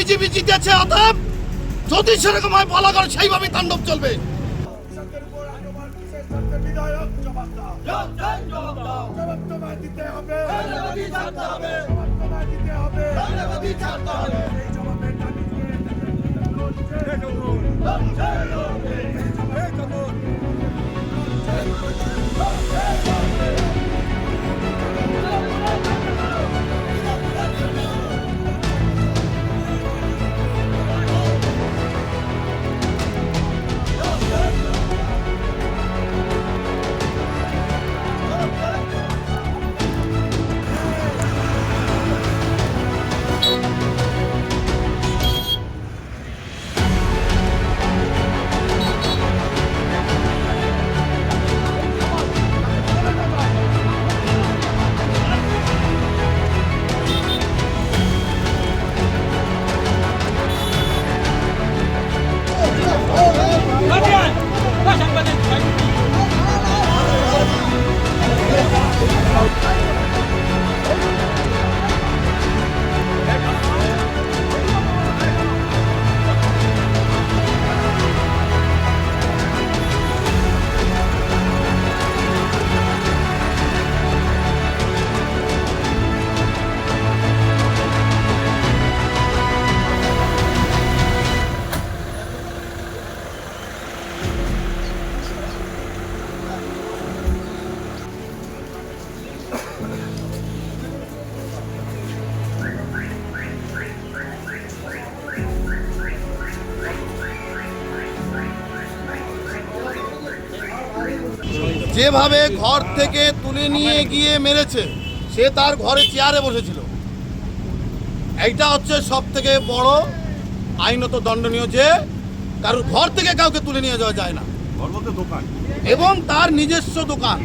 BJP জিতেছে অতএব যদি সেরকম হয় বলা করে সেইভাবে তাণ্ডব চলবে কৃষকের যেভাবে ঘর থেকে তুলে নিয়ে গিয়ে মেরেছে সে তার ঘরে চেয়ারে বসেছিল। এইটা হচ্ছে সব থেকে বড় আইনত দণ্ডনীয় যে কারোর ঘর থেকে কাউকে তুলে নিয়ে যাওয়া যায় না। এবং তার নিজস্ব দোকান।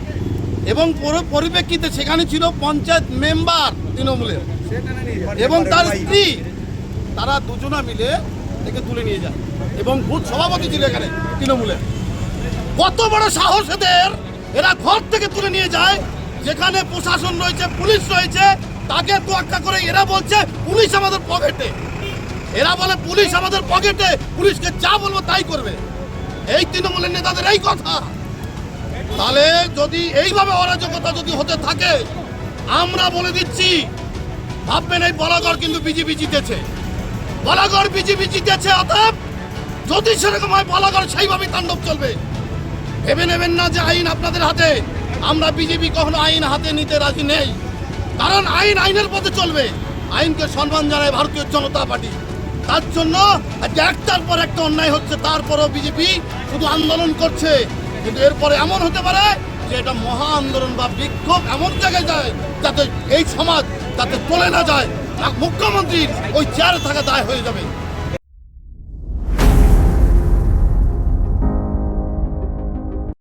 এবং পরিপ্রেক্ষিতে সেখানে ছিল পঞ্চায়েত মেম্বার তৃণমূলের। এবং তার স্ত্রী তারা দুজনা মিলে একে তুলে নিয়ে যায়। এবং ভূত সভাপতি ছিল এখানে তৃণমূলের। কত বড় সাহস এদের! এরা ঘর থেকে তুলে নিয়ে যায়, যেখানে প্রশাসন রয়েছে, পুলিশ রয়েছে, তাকে তোয়াক্কা করে এরা বলছে, পুলিশ আমাদের পকেটে। এরা বলে, পুলিশ আমাদের পকেটে, পুলিশকে যা বলব তাই করবে। এই তৃণমূলের নেতাদের এই কথা। তাহলে যদি এইভাবে অরাজকতা যদি হতে থাকে, আমরা বলে দিচ্ছি, ভাববেন এই বলাগড় কিন্তু বিজেপি জিতেছে। বলাগড় বিজেপি জিতেছে, অতএব যদি সেরকম হয় বলাগড় সেইভাবে তাণ্ডব চলবে। ভেবে নেবেন না যে আইন আপনাদের হাতে। আমরা বিজেপি কখনো আইন হাতে নিতে রাজি নেই। কারণ আইন আইনের পথে চলবে। আইনকে সম্মান জানায় ভারতীয় জনতা পার্টি। তার জন্য একটার পর একটা অন্যায় হচ্ছে, তারপরও বিজেপি শুধু আন্দোলন করছে। কিন্তু এরপরে এমন হতে পারে যে এটা মহা আন্দোলন বা বিক্ষোভ এমন জায়গায় যায় যাতে এই সমাজ যাতে চলে না যায়। মুখ্যমন্ত্রীর ওই চেয়ারে থাকা দায় হয়ে যাবে।